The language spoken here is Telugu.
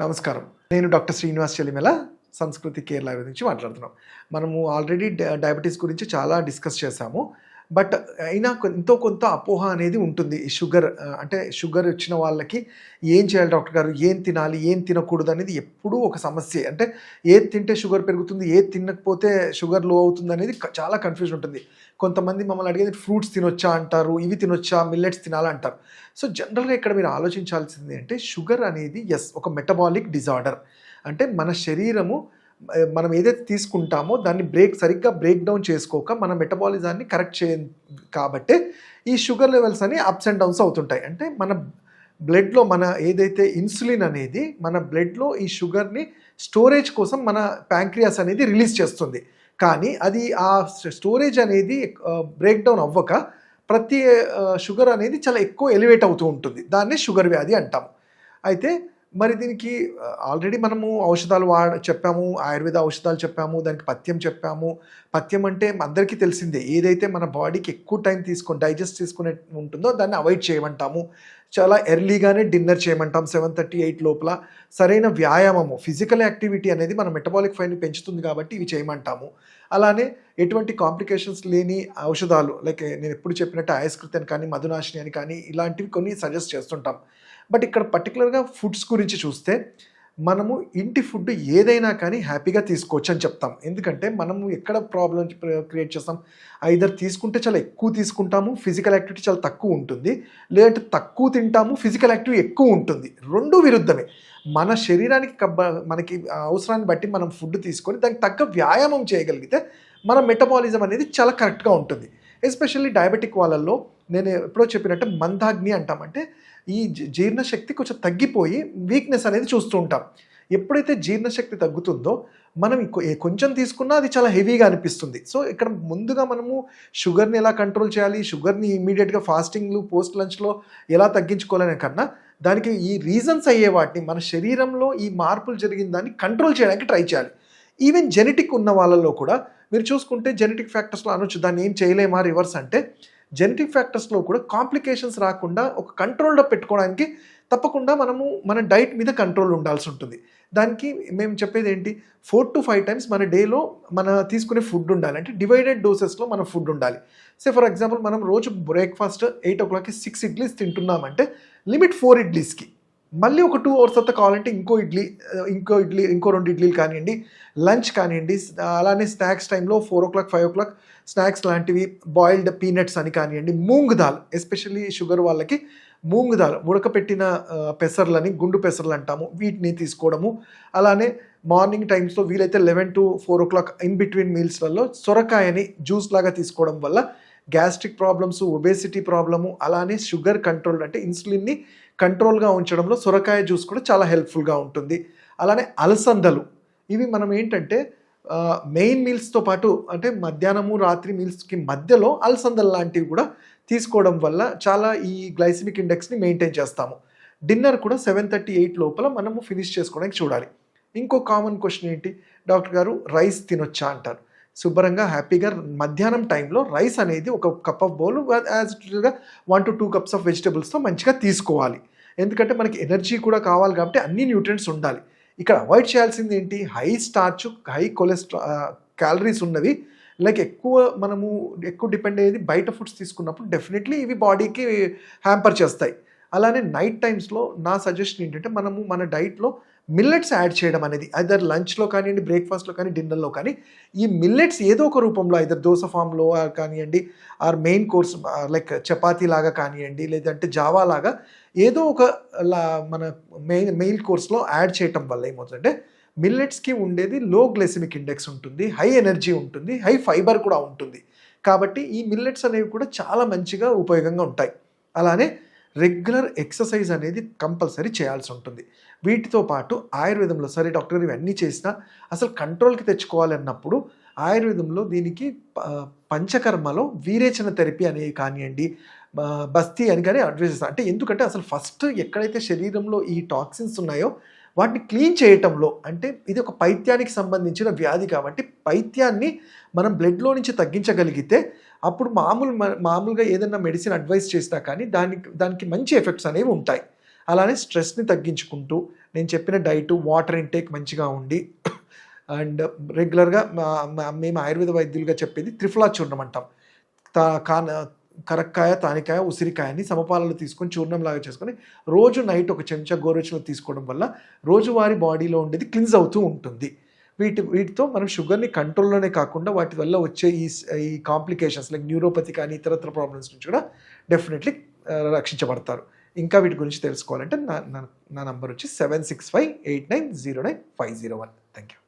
నమస్కారం. నేను డాక్టర్ శ్రీనివాస్ చెలిమెల సంస్కృతి కేరళ గురించి మాట్లాడుతున్నాం. మనము ఆల్రెడీ డయాబెటీస్ గురించి చాలా డిస్కస్ చేశాము. బట్ అయినా ఎంతో కొంత అపోహ అనేది ఉంటుంది. షుగర్ అంటే షుగర్ వచ్చిన వాళ్ళకి ఏం చేయాలి డాక్టర్ గారు? ఏం తినాలి? ఏం తినకూడదు అనేది ఎప్పుడూ ఒక సమస్య. అంటే ఏది తింటే షుగర్ పెరుగుతుంది ఏది తినకపోతే షుగర్లో అవుతుంది అనేది చాలా కన్ఫ్యూజన్ ఉంటుంది. కొంతమంది మమ్మల్ని అడిగేది ఫ్రూట్స్ తినొచ్చా అంటారు ఇవి తినొచ్చా మిల్లెట్స్ తినాలా అంటారు. సో జనరల్గా ఇక్కడ మీరు ఆలోచించాల్సింది అంటే షుగర్ అనేది ఎస్ ఒక మెటబాలిక్ డిజార్డర్. అంటే మన శరీరము మనం ఏదైతే తీసుకుంటామో దాన్ని బ్రేక్ సరిగ్గా బ్రేక్ డౌన్ చేసుకోక మన మెటబాలిజాన్ని కరెక్ట్ చేయ కాబట్టే ఈ షుగర్ లెవెల్స్ అని అప్స్ అండ్ డౌన్స్ అవుతుంటాయి. అంటే మన బ్లడ్లో మన ఏదైతే ఇన్సులిన్ అనేది మన బ్లడ్లో ఈ షుగర్ని స్టోరేజ్ కోసం మన ప్యాంక్రియాస్ అనేది రిలీజ్ చేస్తుంది. కానీ అది ఆ స్టోరేజ్ అనేది బ్రేక్ డౌన్ అవ్వక ప్రతి షుగర్ అనేది చాలా ఎక్కువ ఎలివేట్ అవుతూ ఉంటుంది. దాన్ని షుగర్ వ్యాధి అంటాము. అయితే మరి దీనికి ఆల్రెడీ మనము ఔషధాలు వాడ చెప్పాము ఆయుర్వేద ఔషధాలు చెప్పాము దానికి పథ్యం చెప్పాము. పథ్యం అంటే అందరికీ తెలిసిందే. ఏదైతే మన బాడీకి ఎక్కువ టైం తీసుకొని డైజెస్ట్ తీసుకునే ఉంటుందో దాన్ని అవాయిడ్ చేయమంటాము. చాలా ఎర్లీగానే డిన్నర్ చేయమంటాం సెవెన్ థర్టీ ఎయిట్ లోపల. సరైన వ్యాయామము ఫిజికల్ యాక్టివిటీ అనేది మన మెటబాలిక్ ఫైన్ని పెంచుతుంది కాబట్టి ఇవి చేయమంటాము. అలానే ఎటువంటి కాంప్లికేషన్స్ లేని ఔషధాలు లైక్ నేను ఎప్పుడు చెప్పినట్టు ఆయస్కృతి అని కానీ మధునాశిని అని కానీ ఇలాంటివి కొన్ని సజెస్ట్ చేస్తుంటాం. బట్ ఇక్కడ పర్టికులర్గా ఫుడ్స్ గురించి చూస్తే మనము ఇంటి ఫుడ్ ఏదైనా కానీ హ్యాపీగా తీసుకోవచ్చు అని చెప్తాం. ఎందుకంటే మనము ఎక్కడ ప్రాబ్లం క్రియేట్ చేస్తాం? ఐదర్ తీసుకుంటే చాలా ఎక్కువ తీసుకుంటాము ఫిజికల్ యాక్టివిటీ చాలా తక్కువ ఉంటుంది లేదంటే తక్కువ తింటాము ఫిజికల్ యాక్టివిటీ ఎక్కువ ఉంటుంది. రెండు విరుద్ధమే. మన శరీరానికి కబ్బ మనకి అవసరాన్ని బట్టి మనం ఫుడ్ తీసుకొని దానికి తగ్గ వ్యాయామం చేయగలిగితే మన మెటబాలిజం అనేది చాలా కరెక్ట్గా ఉంటుంది. ఎస్పెషల్లీ డయాబెటిక్ వాళ్ళల్లో నేను ఎప్పుడో చెప్పినట్టు మందాగ్ని అంటామంటే ఈ జీ- జీర్ణశక్తి కొంచెం తగ్గిపోయి వీక్నెస్ అనేది చూస్తూ ఉంటాం. ఎప్పుడైతే జీర్ణశక్తి తగ్గుతుందో మనం కొంచెం తీసుకున్నా అది చాలా హెవీగా అనిపిస్తుంది. సో ఇక్కడ ముందుగా మనము షుగర్ని ఎలా కంట్రోల్ చేయాలి? షుగర్ని ఇమీడియట్గా ఫాస్టింగ్లు పోస్ట్ లంచ్లో ఎలా తగ్గించుకోవాలనే కన్నా దానికి ఈ రీజన్స్ అయ్యే వాటిని మన శరీరంలో ఈ మార్పులు జరిగిన దాన్ని కంట్రోల్ చేయడానికి ట్రై చేయాలి. ఈవెన్ జెనెటిక్ ఉన్న వాళ్ళలో కూడా మీరు చూసుకుంటే జెనెటిక్ ఫ్యాక్టర్స్లో అనొచ్చు. దాన్ని ఏం చేయలేమా రివర్స్ అంటే జెనెటిక్ ఫ్యాక్టర్స్లో కూడా కాంప్లికేషన్స్ రాకుండా ఒక కంట్రోల్లో పెట్టుకోవడానికి తప్పకుండా మనము మన డైట్ మీద కంట్రోల్ ఉండాల్సి ఉంటుంది. దానికి మేము చెప్పేది ఏంటి? ఫోర్ టు ఫైవ్ టైమ్స్ మన డేలో మన తీసుకునే ఫుడ్ ఉండాలి. అంటే డివైడెడ్ డోసెస్లో మన ఫుడ్ ఉండాలి. సే ఫర్ ఎగ్జాంపుల్ మనం రోజు బ్రేక్ఫాస్ట్ ఎయిట్ ఓ క్లాక్కి సిక్స్ ఇడ్లీస్ తింటున్నామంటే లిమిట్ ఫోర్ ఇడ్లీస్కి మళ్ళీ ఒక టూ అవర్స్ తర్వాత కావాలంటే ఇంకో ఇడ్లీ ఇంకో ఇడ్లీ ఇంకో రెండు ఇడ్లీలు కానివ్వండి లంచ్ కానివ్వండి అలానే స్నాక్స్ టైంలో four o'clock five o'clock snacks లాంటివి బాయిల్డ్ పీనట్స్ అని కానివ్వండి మూంగ్ దాల్ ఎస్పెషల్లీ షుగర్ వాళ్ళకి మూంగ్ దాల్ ఉడకపెట్టిన పెసర్లని గుండు పెసర్లు అంటాము వీటిని తీసుకోవడము అలానే మార్నింగ్ టైమ్స్లో వీలైతే eleven to four o'clock in between మీల్స్లలో సొరకాయని జ్యూస్ లాగా తీసుకోవడం వల్ల గ్యాస్ట్రిక్ ప్రాబ్లమ్స్ ఒబేసిటీ ప్రాబ్లము అలానే షుగర్ కంట్రోల్ అంటే ఇన్సులిన్ని కంట్రోల్గా ఉంచడంలో సొరకాయ జ్యూస్ కూడా చాలా హెల్ప్ఫుల్గా ఉంటుంది. అలానే అలసందలు. ఇవి మనం ఏంటంటే మెయిన్ మీల్స్తో పాటు అంటే మధ్యాహ్నము రాత్రి మీల్స్కి మధ్యలో అలసందలు లాంటివి కూడా తీసుకోవడం వల్ల చాలా ఈ గ్లైసిమిక్ ఇండెక్స్ని మెయింటైన్ చేస్తాము. డిన్నర్ కూడా సెవెన్ థర్టీ ఎయిట్ లోపల మనము ఫినిష్ చేసుకోవడానికి చూడాలి. ఇంకో కామన్ క్వశ్చన్ ఏంటి? డాక్టర్ గారు రైస్ తినొచ్చా అంటారు. శుభ్రంగా హ్యాపీగా మధ్యాహ్నం టైంలో రైస్ అనేది ఒక కప్ ఆఫ్ బౌల్ యాజ్ యూజువల్గా one to two cups of వెజిటబుల్స్తో మంచిగా తీసుకోవాలి. ఎందుకంటే మనకి ఎనర్జీ కూడా కావాలి కాబట్టి అన్ని న్యూట్రియంట్స్ ఉండాలి. ఇక్కడ అవాయిడ్ చేయాల్సింది ఏంటి? High starch high cholesterol calories ఉన్నవి. లైక్ ఎక్కువ మనము ఎక్కువ డిపెండ్ అయ్యేది బయట ఫుడ్స్ తీసుకున్నప్పుడు డెఫినెట్లీ ఇవి బాడీకి హ్యాంపర్ చేస్తాయి. అలానే నైట్ టైమ్స్లో నా సజెషన్ ఏంటంటే మనము మన డైట్లో మిల్లెట్స్ యాడ్ చేయడం అనేది ఐదర్ లంచ్లో కానివ్వండి బ్రేక్ఫాస్ట్లో కానీ డిన్నర్లో కానీ ఈ మిల్లెట్స్ ఏదో ఒక రూపంలో ఐదర్ దోస ఫామ్లో కానివ్వండి or main course like chapati లాగా కానివ్వండి లేదంటే జావా లాగా ఏదో ఒక లా మన మెయిన్ మెయిన్ కోర్స్లో యాడ్ చేయటం వల్ల ఏమవుతుందంటే మిల్లెట్స్కి ఉండేది లో గ్లెసిమిక్ ఇండెక్స్ ఉంటుంది హై ఎనర్జీ ఉంటుంది హై ఫైబర్ కూడా ఉంటుంది. కాబట్టి ఈ మిల్లెట్స్ అనేవి కూడా చాలా మంచిగా ఉపయోగంగా ఉంటాయి. అలానే రెగ్యులర్ ఎక్సర్సైజ్ అనేది కంపల్సరీ చేయాల్సి ఉంటుంది. వీటితో పాటు ఆయుర్వేదంలో సరే డాక్టర్ ఇవన్నీ చేసినా అసలు కంట్రోల్కి తెచ్చుకోవాలన్నప్పుడు ఆయుర్వేదంలో దీనికి ప- పంచకర్మలో వీరేచన థెరపీ అనేవి కానివ్వండి బస్తీ అని కానీ అడ్వైజ్ చేస్తాను అంటే ఎందుకంటే అసలు ఫస్ట్ ఎక్కడైతే శరీరంలో ఈ టాక్సిన్స్ ఉన్నాయో వాటిని క్లీన్ చేయటంలో అంటే ఇది ఒక పైత్యానికి సంబంధించిన వ్యాధి కాబట్టి పైత్యాన్ని మనం బ్లడ్లో నుంచి తగ్గించగలిగితే అప్పుడు మామూలు మామూలుగా ఏదైనా మెడిసిన్ అడ్వైస్ చేసినా కానీ దానికి దానికి మంచి ఎఫెక్ట్స్ అనేవి ఉంటాయి. అలానే స్ట్రెస్ని తగ్గించుకుంటూ నేను చెప్పిన డైట్ వాటర్ ఇంటేక్ మంచిగా ఉండి అండ్ రెగ్యులర్గా మేము ఆయుర్వేద వైద్యులుగా చెప్పేది త్రిఫలా చూర్ణం అంటాం. తా కాన కరక్కాయ తానికాయ ఉసిరికాయని సమపాలలో తీసుకొని చూర్ణం లాగా చేసుకొని రోజు నైట్ ఒక చెంచా గోరుచులు తీసుకోవడం వల్ల రోజువారీ బాడీలో ఉండేది క్లిన్స్ అవుతూ ఉంటుంది. వీటి వీటితో మనం షుగర్ని కంట్రోల్లోనే కాకుండా వాటి వల్ల వచ్చే ఈ ఈ కాంప్లికేషన్స్ లైక్ న్యూరోపతి కానీ ఇతరత్ర ప్రాబ్లమ్స్ నుంచి కూడా డెఫినెట్లీ రక్షించబడతారు. ఇంకా వీటి గురించి తెలుసుకోవాలంటే నా నా నా నంబర్ వచ్చి seven six five eight nine zero nine five zero one thank you